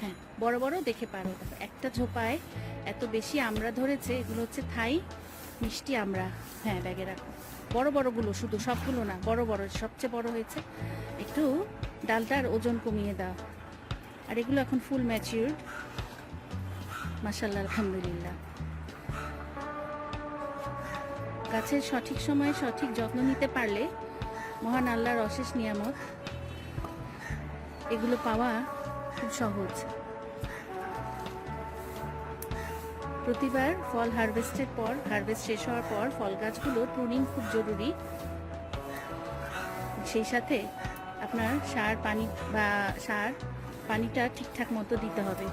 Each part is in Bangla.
হ্যাঁ বড় বড় দেখে পারো। একটা ঝোপায় এত বেশি আমরা ধরেছে, এগুলো হচ্ছে থাই, মিষ্টি আমরা হ্যাঁ ব্যাগে রাখো। বড় বড়গুলো শুধু সবগুলো না, বড় বড়, সবচেয়ে বড় হয়েছে। একটু ডালটার ওজন কমিয়ে দাও। আর এগুলো এখন ফুল ম্যাচিউর মাসাল্লাহ আলহামদুলিল্লাহ। গাছের সঠিক সময়ে সঠিক যত্ন নিতে পারলে মহান আল্লাহর অশেষ নিয়ামত। এগুলো পাওয়া খুব সহজ। প্রতিবার ফল হারভেস্টের পর, হারভেস্ট শেষ হওয়ার পর ফল গাছগুলো প্রুনিং খুব জরুরি। সেই সাথে আপনার সার পানি বা সার পানিটা ঠিকঠাক মতো দিতে হবে।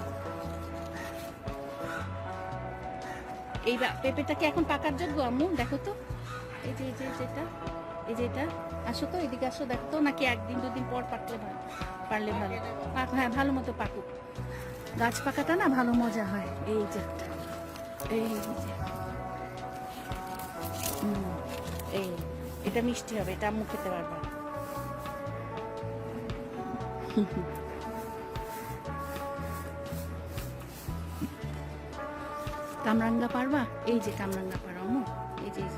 এই পেঁপেটা কি এখন পাকার যোগ্য আম্মু, দেখো তো। এই যে এই যে যেটা এই যে এটা, আসো তো, এদিকে আসো, দেখো তো, নাকি একদিন, দুদিন পর পাকলে ভালো, পারলে ভালো। পাক হ্যাঁ ভালো মতো পাকুক। গাছ পাকাটা না ভালো মজা হয়। এই যে এই যে। এই, এটা মিষ্টি হবে, এটা আম্মু খেতে পারবে। কামরাঙ্গা পারবা? এই যে কামরাঙ্গা পারো, আম্মু। এই যে, এই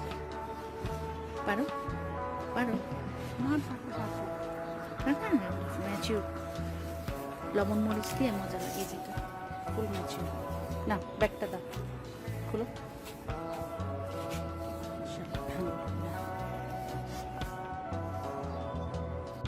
যে। পারো পারো ম্যাচিউর লবণ মরিচ দিয়ে মজা লাগে যেটা ফুল ম্যাচিউর না ব্যাগটা দাও